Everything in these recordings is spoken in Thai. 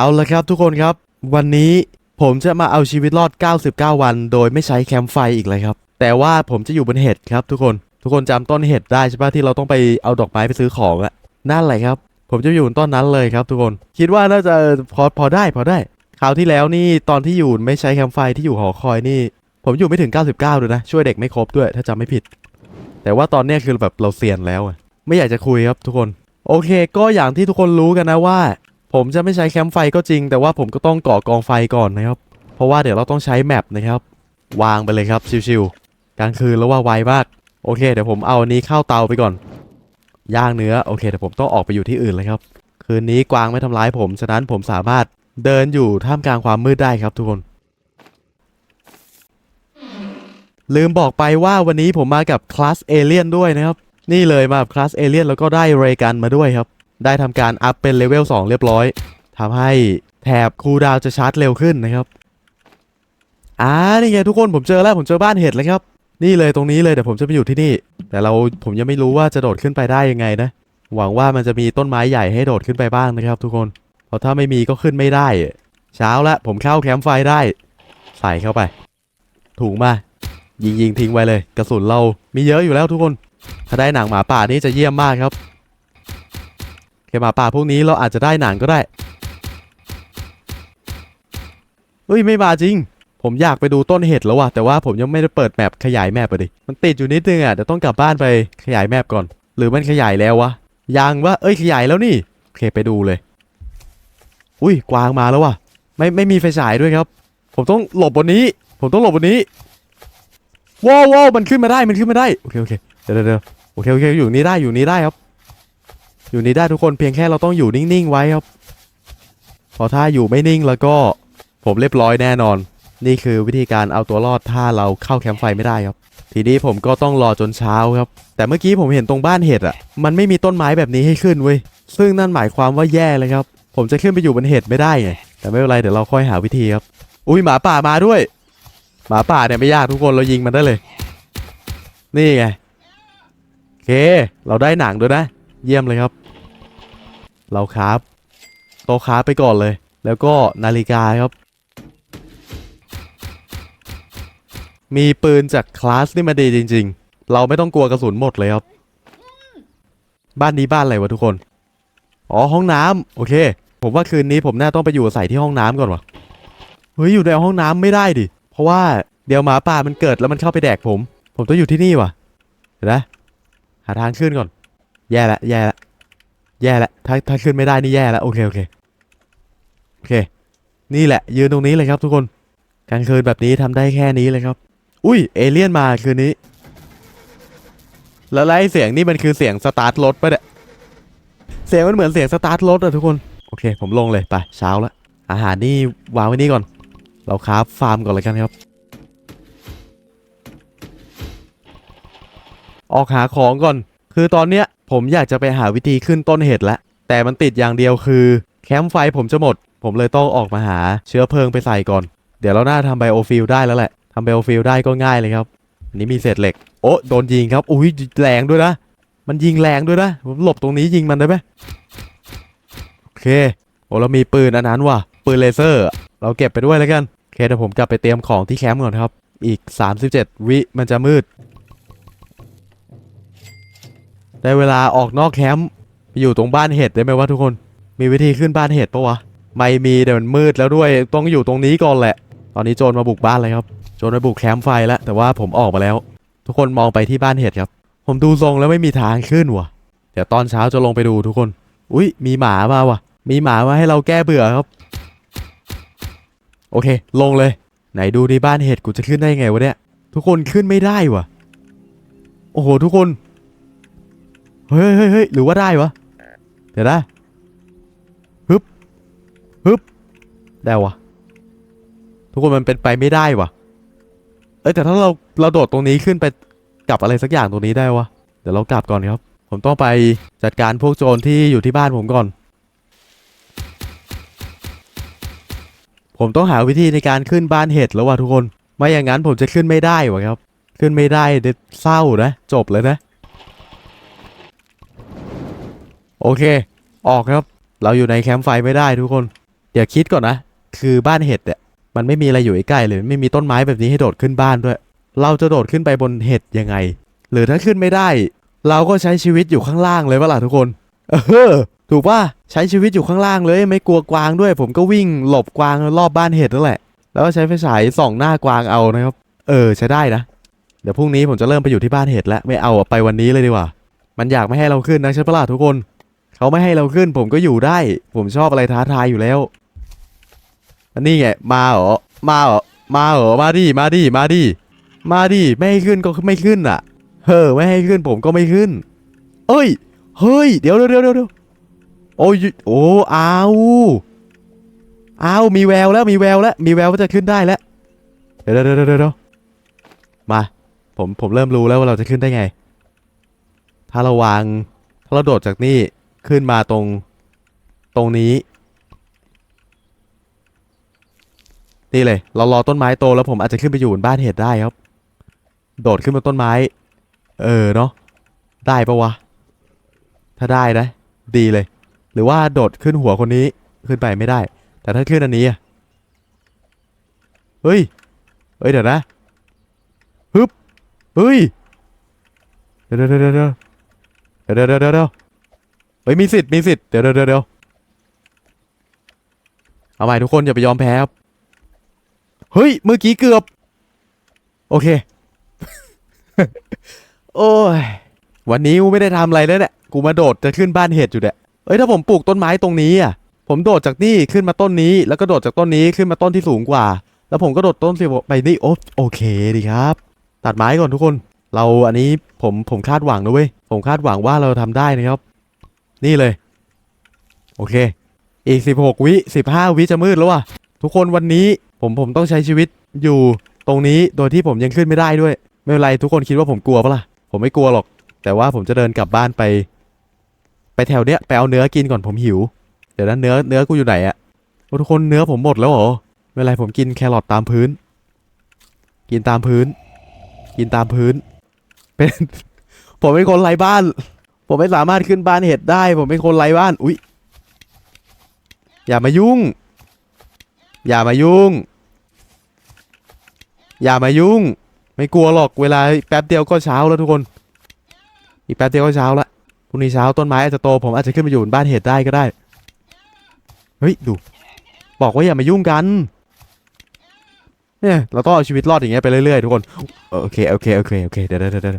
เอาละครับทุกคนครับ วันนี้ผมจะมาเอาชีวิตรอด 99 วัน โดยไม่ใช้แคมป์ไฟอีกเลยครับ แต่ว่าผมจะอยู่บนเห็ดครับทุกคน ทุกคนจำต้นเห็ดได้ใช่ปะที่เราต้องไปเอาดอกไม้ไปซื้อของอะนั่นแหละครับ ผมจะอยู่บนต้นนั้นเลยครับ ทุกคน คิดว่าน่าจะพอพอได้พอได้ คราวที่แล้วนี่ตอนที่อยู่ไม่ใช้แคมป์ไฟที่อยู่หอคอยนี่ ผมอยู่ไม่ถึง 99เลยนะ ช่วยเด็กไม่ครบด้วย ถ้าจำไม่ผิด แต่ว่าตอนนี้คือแบบเราเซียนแล้วอะไม่อยากจะคุยครับทุกคน โอเค ก็อย่างที่ทุกคนรู้กันนะว่า ผมจะไม่ใช้แคมป์ไฟก็จริง แต่ว่าผมก็ต้องก่อกองไฟก่อนนะครับ เพราะว่าเดี๋ยวเราต้องใช้แมปนะครับ วางไปเลยครับชิวๆกลางคืนแล้วว่าไวมากโอเคเดี๋ยวผมเอาอันนี้เข้าเตาไปก่อนย่างเนื้อโอเคเดี๋ยวผมต้องออกไปอยู่ที่อื่นเลยครับ คืนนี้กวางไม่ทำร้ายผมฉะนั้นผมสามารถเดินอยู่ท่ามกลางความมืดได้ครับทุกคน ลืมบอกไปว่าวันนี้ผมมากับคลาสเอเลียนด้วยนะครับ นี่เลยมาคลาสเอเลียนแล้วก็ได้เรกันมาด้วยครับ ได้ทำการอัพเป็นเลเวล2เรียบร้อยทำให้แถบคูดาวจะชาร์จเร็วขึ้นนะครับอ่านี่ไงทุกคนผมเจอแล้วผมเจอบ้านเห็ดแล้วครับ นี่เลยตรงนี้เลยเดี๋ยวผมจะไปอยู่ที่นี่ แต่เราผมยังไม่รู้ว่าจะโดดขึ้นไปได้ยังไงนะ หวังว่ามันจะมีต้นไม้ใหญ่ให้โดดขึ้นไปบ้างนะครับ ทุกคนเพราะถ้าไม่มีก็ขึ้นไม่ได้ เช้าละผมเข้าแคมป์ไฟได้ ใส่เข้าไป ถุงมา ยิงยิงทิ้งไว้เลย กระสุนเรามีเยอะอยู่แล้วทุกคน ถ้าได้หนังหมาป่านี่จะเยี่ยมมากครับ เคหมาป่าพวกนี้เราอาจจะได้หนังก็ได้เฮ้ยไม่มาจริง ผมอยากไปดูต้นเห็ดแล้วว่ะแต่ว่าผมยังไม่ได้เปิดแมปขยายแมปอะดิมันติดอยู่นิดนึงอะเดี๋ยวต้องกลับบ้านไปขยายแมปก่อน หรือมันขยายแล้ววะยังวะเอ้ยขยายแล้วนี่โอเคไปดูเลย อุ้ยกวางมาแล้วว่ะ ไม่ไม่มีไฟฉายด้วยครับ ผมต้องหลบบนนี้ ผมต้องหลบบนนี้ว้าวว้าวมันขึ้นมาได้มันขึ้นมาได้โอเคโอเคเดี๋ยวเดี๋ยวโอเคโอเคอยู่นี้ได้อยู่นี้ได้ครับ อยู่นี้ได้ทุกคนเพียงแค่เราต้องอยู่นิ่งๆไว้ครับพอถ้าอยู่ไม่นิ่งแล้วก็ผมเรียบร้อยแน่นอน นี่คือวิธีการเอาตัวรอดถ้าเราเข้าแคมป์ไฟไม่ได้ครับ ทีนี้ผมก็ต้องรอจนเช้าครับ แต่เมื่อกี้ผมเห็นตรงบ้านเห็ดอะ มันไม่มีต้นไม้แบบนี้ให้ขึ้นเว้ยซึ่งนั่นหมายความว่าแย่เลยครับ ผมจะขึ้นไปอยู่บนเห็ดไม่ได้ไงแต่ไม่เป็นไรเดี๋ยวเราค่อยหาวิธีครับ อุ้ยหมาป่ามาด้วย หมาป่าเนี่ยไม่ยากทุกคนเรายิงมันได้เลย นี่ไงโอเค เราได้หนังด้วยนะ เยี่ยมเลยครับ เราคราฟโตคราไปก่อนเลย แล้วก็นาฬิกาครับ มีปืนจากคลาสนี่มาดีจริง ๆ เราไม่ต้องกลัวกระสุนหมดเลยครับ บ้านนี้บ้านอะไรวะทุกคน อ๋อห้องน้ำโอเค ผมว่าคืนนี้ผมน่าต้องไปอยู่อาศัยที่ห้องน้ำก่อนวะเฮ้ยอยู่ในห้องน้ำไม่ได้ดิ เพราะว่าเดี๋ยวหมาป่ามันเกิดแล้วมันเข้าไปแดกผม ผมต้องอยู่ที่นี่วะเห็นไหมหาทางขึ้นก่อน แย่ละแย่ละแย่ละถ้าถ้าขึ้นไม่ได้นี่แย่ละโอเคโอเคโอเค นี่แหละ ยืนตรงนี้เลยครับทุกคนกลางคืนแบบนี้ทำได้แค่นี้เลยครับ อุ้ยเอเลี่ยนมาคืนนี้ แล้วไล่เสียงนี่มันคือเสียงสตาร์ทรถปะเนี่ยเสียงมันเหมือนเสียงสตาร์ทรถอะทุกคนโอเค ผมลงเลยไปเช้าละอาหารนี่วางไว้นี่ก่อน เราคราฟฟาร์มก่อนเลยกันครับ ออกหาของก่อน คือตอนเนี้ย ผมอยากจะไปหาวิธีขึ้นต้นเห็ดแล้วแต่มันติดอย่างเดียวคือ แคมป์ไฟผมจะหมด ผมเลยต้องออกมาหาเชื้อเพลิงไปใส่ก่อน เดี๋ยวเราหน่าทำไบโอฟิลได้แล้วแหละทำไบโอฟิลได้ก็ง่ายเลยครับอันนี้มีเศษเหล็ก โอ้โดนยิงครับ อุ้ยแรงด้วยนะ มันยิงแรงด้วยนะ ผมหลบตรงนี้ยิงมันได้ไหมโอเค โอ้เรามีปืนอันนั้นว่ะ ปืนเลเซอร์ เราเก็บไปด้วยแล้วกัน โอเคเดี๋ยวผมกลับไปเตรียมของที่แคมป์ก่อนครับ อีก 37 วิมันจะมืด ได้เวลาออกนอกแคมป์ไปอยู่ตรงบ้านเห็ดได้ไหมวะทุกคน มีวิธีขึ้นบ้านเห็ดปะวะ ไม่มีเดี๋ยวมันมืดแล้วด้วย ต้องอยู่ตรงนี้ก่อนแหละ ตอนนี้โจรมาบุกบ้านเลยครับ โจรมาบุกแคมป์ไฟแล้ว แต่ว่าผมออกมาแล้ว ทุกคนมองไปที่บ้านเห็ดครับ ผมดูทรงแล้วไม่มีทางขึ้นวะเดี๋ยวตอนเช้าจะลงไปดูทุกคน อุ้ยมีหมามาวะมีหมามาให้เราแก้เบื่อครับ โอเค ลงเลย ไหนดูในบ้านเห็ดกูจะขึ้นได้ไงวะเนี่ย ทุกคนขึ้นไม่ได้วะโอ้โหทุกคน เฮ้ยเฮ้ยเฮ้ยหรือว่าได้วะ เดี๋ยวนะฮึบฮึบได้วะทุกคนมันเป็นไปไม่ได้วะเอ้ยแต่ถ้าเราเราโดดตรงนี้ขึ้นไปกลับอะไรสักอย่างตรงนี้ได้วะเดี๋ยวเรากลับก่อนครับ ผมต้องไปจัดการพวกโจรที่อยู่ที่บ้านผมก่อน ผมต้องหาวิธีในการขึ้นบ้านเห็ดแล้วว่ะทุกคน ไม่อย่างนั้นผมจะขึ้นไม่ได้วะครับ ขึ้นไม่ได้เดี๋ยวเศร้านะ จบเลยนะ โอเค ออกครับ เราอยู่ในแคมป์ไฟไม่ได้ทุกคนเอย่าคิดก่อนนะ คือบ้านเห็ดเนี่ยมันไม่มีอะไรอยู่ใกล้เลย ไม่มีต้นไม้แบบนี้ให้โดดขึ้นบ้านด้วย เราจะโดดขึ้นไปบนเห็ดยังไง หรือถ้าขึ้นไม่ได้ เราก็ใช้ชีวิตอยู่ข้างล่างเลยว่าล่ะทุกคน เออ ถูกป่ะ ใช้ชีวิตอยู่ข้างล่างเลย ไม่กลัวกวางด้วย ผมก็วิ่งหลบกวางรอบบ้านเห็ดนั่นแหละ แล้วก็ใช้ไฟฉายส่องหน้ากวางเอานะครับ เออใช้ได้นะ เดี๋ยวพรุ่งนี้ผมจะเริ่มไปอยู่ที่บ้านเห็ดแล้ว ไม่เอาอะไปวันนี้เลยดีกว่า มันอยากไม่ให้เราขึ้นนะใช่ปะล่ะทุกคน เขาไม่ให้เราขึ้น ผมก็อยู่ได้ ผมชอบอะไรท้าทายอยู่แล้วอันนี้ไงมาเหรอมาเหรอมาเหรอมาดิมาดิมาดิมาดิไม่ให้ขึ้นก็ไม่ขึ้นอะเฮ้อไม่ให้ขึ้นผมก็ไม่ขึ้น เอ้ย เฮ้ย เดี๋ยวเดี๋ยวเดี๋ยวเดี๋ยวโอ้ยโอ้เอ้าวอ้ามีแววแล้วมีแววแล้วมีแววว่าจะขึ้นได้แล้วเดี๋ยวเดี๋ยวเดี๋ยวเดี๋ยวมาผมผมเริ่มรู้แล้วว่าเราจะขึ้นได้ไง ถ้าเราวางถ้าเราโดดจากนี่ ขึ้นมาตรงตรงนี้ นี่เลย เรารอต้นไม้โตแล้วผมอาจจะขึ้นไปอยู่บนบ้านเห็ดได้ครับ โดดขึ้นบนต้นไม้ เออเนาะได้ปะวะ ถ้าได้นะ ดีเลย หรือว่าโดดขึ้นหัวคนนี้ขึ้นไปไม่ได้ แต่ถ้าขึ้นอันนี้เฮ้ยเฮ้ยเดี๋ยวนะฮึบเฮ้ยเดี๋ยวเดี๋ยวเดี๋ยวเดี๋ยวเดี๋ยวเดี๋ยว ฮ้ยมีสิทธิ์มีสิทธิ์เดี๋ยวเดี๋ยวเดี๋ยวเดี๋ยวเอาใหม่ทุกคนอย่าไปยอมแพ้ครับเฮ้ยเมื่อกี้เกือบ โอเค โอ้ยวันนี้กูไม่ได้ทำอะไรแล้วเนี่ยกูมาโดดจะขึ้นบ้านเห็ดอยู่เนี่ยเอ้ยถ้าผมปลูกต้นไม้ตรงนี้อะผมโดดจากนี่ขึ้นมาต้นนี้ แล้วก็โดดจากต้นนี้ขึ้นมาต้นที่สูงกว่า แล้วผมก็โดดต้นที่ไปนี่โอโอเคดีครับ ตัดไม้ก่อนทุกคน เราอันนี้ผมผมคาดหวังนะเว้ยผมคาดหวังว่าเราทำได้นะครับ นี่เลย โอเค อีก 16 วิ 15 วิจะมืดแล้วว่ะ ทุกคนวันนี้ผมผมต้องใช้ชีวิตอยู่ตรงนี้โดยที่ผมยังขึ้นไม่ได้ด้วย ไม่เป็นไรทุกคนคิดว่าผมกลัวปะล่ะ ผมไม่กลัวหรอก แต่ว่าผมจะเดินกลับบ้านไป ไปแถวเนี้ยไปเอาเนื้อกินก่อนผมหิว เดี๋ยวนั้นเนื้อเนื้อกูอยู่ไหนอะโอ้ทุกคนเนื้อผมหมดแล้วเหรอไม่เป็นไรผมกินแครอทตามพื้น กินตามพื้น กินตามพื้น เป็น ผมเป็นคนไร้บ้าน ผมไม่สามารถขึ้นบ้านเห็ดได้ ผมเป็นคนไร้บ้าน อุ๊ยอย่ามายุ่ง อย่ามายุ่ง อย่ามายุ่ง ไม่กลัวหรอกเวลาแป๊บเดียวก็เช้าแล้วทุกคน อีกแป๊บเดียวก็เช้าละพรุ่งนี้เช้าต้นไม้อาจจะโตผมอาจจะขึ้นไปอยู่บนบ้านเห็ดได้ก็ได้ เฮ้ยดู บอกว่าอย่ามายุ่งกัน เนี่ยเราต้องเอาชีวิตรอดอย่างเงี้ยไปเรื่อยๆทุกคน โอเคโอเคโอเคโอเคเดี๋ยวเดี๋ยวเดี๋ยว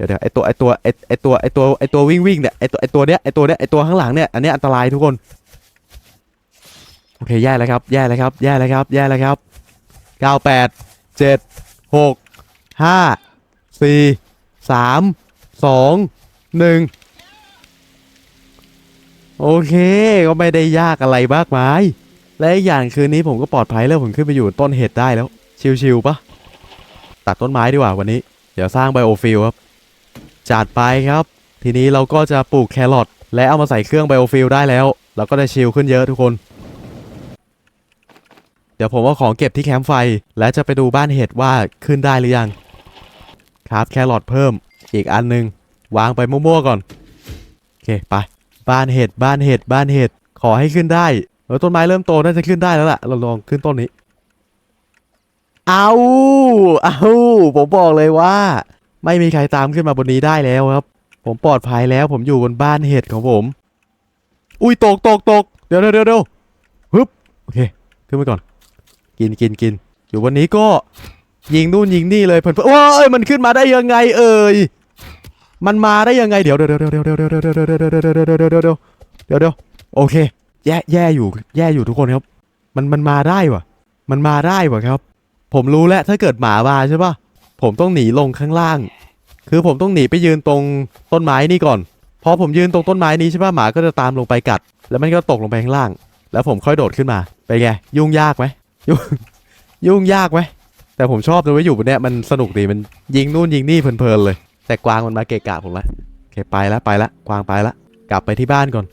ดี๋ยวเดี๋ยวไอตัวไอตัวไอไอตัวไอตัวไอตัววิ่งวิ่งเนี่ยไอตัวไอตัวเนี้ยไอตัวเนี้ยไอตัวข้างหลังเนี่ยอันนี้อันตรายทุกคนโอเคแย่แล้วครับแย่แล้วครับแย่แล้วครับแย่แล้วครับเก้าแปดเจ็ดหกห้าสี่สามสองหนึ่งโอเคก็ไม่ได้ยากอะไรมากมาย และอีกอย่างคืนนี้ผมก็ปลอดภัยแล้วผมขึ้นไปอยู่ต้นเห็ดได้แล้ว ชิวๆปะตัดต้นไม้ดีกว่าวันนี้ เดี๋ยวสร้างไบโอฟิลครับ จัดไปครับ ทีนี้เราก็จะปลูกแครอทและเอามาใส่เครื่องไบโอฟิลได้แล้ว เราก็ได้ชิลขึ้นเยอะทุกคน เดี๋ยวผมเอาของเก็บที่แคมป์ไฟ และจะไปดูบ้านเห็ดว่าขึ้นได้หรือยัง ครับแครอทเพิ่มอีกอันหนึง วางไปมั่วๆก่อน โอเคไป บ้านเห็ดบ้านเห็ดบ้านเห็ดขอให้ขึ้นได้เออต้นไม้เริ่มโตน่าจะขึ้นได้แล้วล่ะ เราลองขึ้นต้นนี้ เอาเอาผมบอกเลยว่า ไม่มีใครตามขึ้นมาบนนี้ได้แล้วครับ ผมปลอดภัยแล้ว ผมอยู่บนบ้านเห็ดของผม อุ้ยตกตกตกเดี๋ยวเดี๋ยวเดี๋ยวเดี๋ยวฮึบโอเคขึ้นไปก่อน กินกินกิน อยู่บนนี้ก็ยิงนู่นยิงนี่เลยเพื่อนๆว้ายมันขึ้นมาได้ยังไง เอ่ยมันมาได้ยังไงเดี๋ยวเดี๋ยวเดี๋ยวเดี๋ยวเดี๋ยวเดี๋ยวเดี๋ยวเดี๋ยวเดี๋ยวเดี๋ยวเดี๋ยวเดี๋ยวเดี๋ยวเดี๋ยวเดี๋ยวเดี๋ยวโอเค แย่แย่อยู่ แย่อยู่ทุกคนครับ มันมันมาได้วะมันมาได้วะครับ ผมรู้แล้วถ้าเกิดหมามาใช่ปะ ผมต้องหนีลงข้างล่าง คือผมต้องหนีไปยืนตรงต้นไม้นี่ก่อน พอผมยืนตรงต้นไม้นี้ใช่ปะหมาก็จะตามลงไปกัด แล้วมันก็ตกลงไปข้างล่าง แล้วผมค่อยโดดขึ้นมา ไปไง ยุ่งยากไหมยุ่งยุ่งยากไหมแต่ผมชอบเลยว่าอยู่บนเนี้ยมันสนุกดีมันยิงนู่นยิงนี่เพลินๆเลย แต่กวางมันมาเกะกะผมละโอเคไปแล้วไปละกวางไปละกลับไปที่บ้านก่อน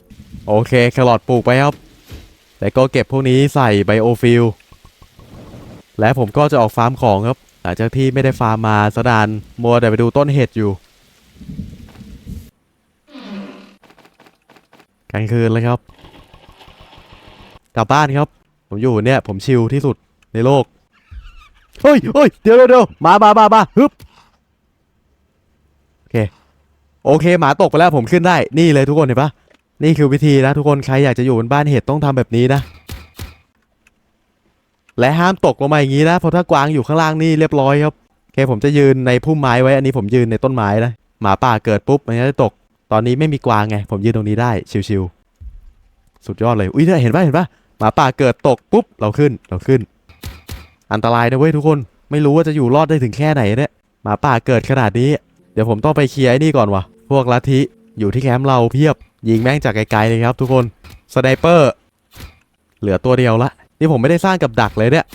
โอเคแครอทปลูกไปครับ แต่ก็เก็บพวกนี้ใส่ไบโอฟิลและผมก็จะออกฟาร์มของครับ ลังจากที่ไม่ได้ฟาร์มมาสดานมัวแต่ไปดูต้นเห็ดอยู่กลางคืนเลยครับ กลับบ้านครับ ผมอยู่เนี่ย ผมชิลที่สุดในโลกเฮ้ยเฮ้ยเดี๋ยวเดี๋ยวเดี๋ยวมามามามาฮึบโอเค โอเค หมาตกไปแล้วผมขึ้นได้ นี่เลยทุกคนเห็นปะนี่คือวิธีนะทุกคน ใครอยากจะอยู่บนบ้านเห็ดต้องทำแบบนี้นะ และห้ามตกลงมาอย่างนี้นะเพราะถ้ากวางอยู่ข้างล่างนี่เรียบร้อยครับโอเคผมจะยืนในพุ่มไม้ไว้อันนี้ผมยืนในต้นไม้นะหมาป่าเกิดปุ๊บมันจะตก ตอนนี้ไม่มีกวางไงผมยืนตรงนี้ได้ชิวๆสุดยอดเลยอุ้ยเห็นปะเห็นปะหมาป่าเกิดตกปุ๊บเราขึ้นเราขึ้น อันตรายนะเว้ยทุกคนไม่รู้ว่าจะอยู่รอดได้ถึงแค่ไหนเนี่ยหมาป่าเกิดขนาดนี้ เดี๋ยวผมต้องไปเคลียร์ไอ้นี่ก่อนวะพวกลัทธิอยู่ที่แคมป์เราเพียบยิงแม่งจากไกลๆเลยครับ ทุกคนสไนเปอร์เหลือตัวเดียวละ นี่ผมไม่ได้สร้างกับดักเลยเนี่ย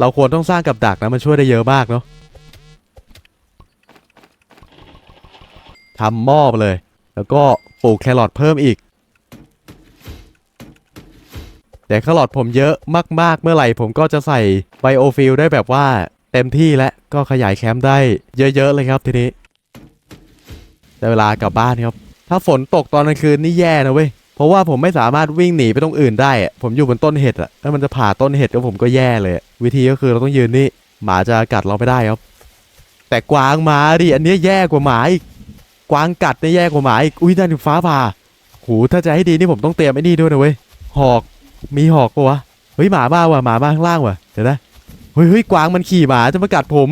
เราควรต้องสร้างกับดักนะมันช่วยได้เยอะมากเนาะทำหม้อไปเลย แล้วก็ปลูกแครอทเพิ่มอีก แต่แครอทผมเยอะมาก ๆ เมื่อไหร่ผมก็จะใส่ไบโอฟิลได้แบบว่าเต็มที่และก็ขยายแคมป์ได้เยอะ ๆ เลยครับทีนี้ ได้เวลากลับบ้านครับ ถ้าฝนตกตอนกลางคืนนี่แย่นะเว้ย เพราะว่าผมไม่สามารถวิ่งหนีไปตรงอื่นได้ ผมอยู่บนต้นเห็ดอะแล้วมันจะผ่าต้นเห็ดก็ผมก็แย่เลย วิธีก็คือเราต้องยืนนี่ หมาจะกัดเราไม่ได้ครับ แต่กวางมาดิอันนี้แย่กว่าหมาอีก กวางกัดเนี่ยแย่กว่าหมาอีก อุ้ยนั่นฟ้าผ่าหูถ้าจะให้ดีนี่ผมต้องเตรียมไอ้นี่ด้วยนะเว้ย หอก มีหอกปะวะ เฮ้ยหมาบ้าว่ะหมาบ้าข้างล่างว่ะ เดี๋ยวนะ เฮ้ยเฮ้ยกวางมันขี่หมาจะมากัดผม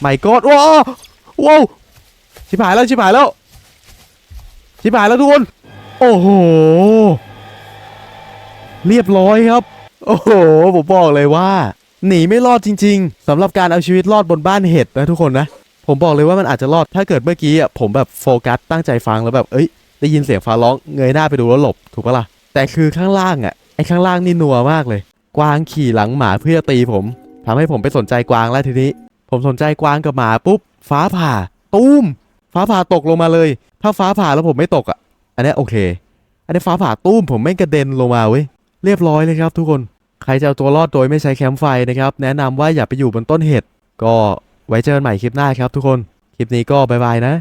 ไม่กอดว้าวว้าวชิบหายแล้วชิบหายแล้วชิบหายแล้วทุกคน โอ้โห เรียบร้อยครับ โอ้โห ผมบอกเลยว่า หนีไม่รอดจริง ๆสำหรับการเอาชีวิตรอดบนบ้านเห็ดนะทุกคนนะ ผมบอกเลยว่ามันอาจจะรอดถ้าเกิดเมื่อกี้อะผมแบบโฟกัสตั้งใจฟังแล้วแบบเอ้ยได้ยินเสียงฟ้าร้องเงยหน้าไปดูแล้วหลบถูกปะล่ะแต่คือข้างล่างอะไอ้ข้างล่างนี่นัวมากเลย กวางขี่หลังหมาเพื่อตีผมทำให้ผมไปสนใจกวางแล้วทีนี้ ผมสนใจกวางกับหมาปุ๊บ ฟ้าผ่าตุ้มฟ้าผ่าตกลงมาเลย ถ้าฟ้าผ่าแล้วผมไม่ตกอะ อันนี้โอเค อันนี้ฟ้าผ่าตุ้มผมไม่กระเด็นลงมาเว้ย เรียบร้อยเลยครับทุกคน ใครจะเอาตัวรอดโดยไม่ใช้แคมป์ไฟนะครับ แนะนำว่าอย่าไปอยู่บนต้นเห็ด ก็ไว้เจอกันใหม่คลิปหน้าครับทุกคน คลิปนี้ก็บายบายนะ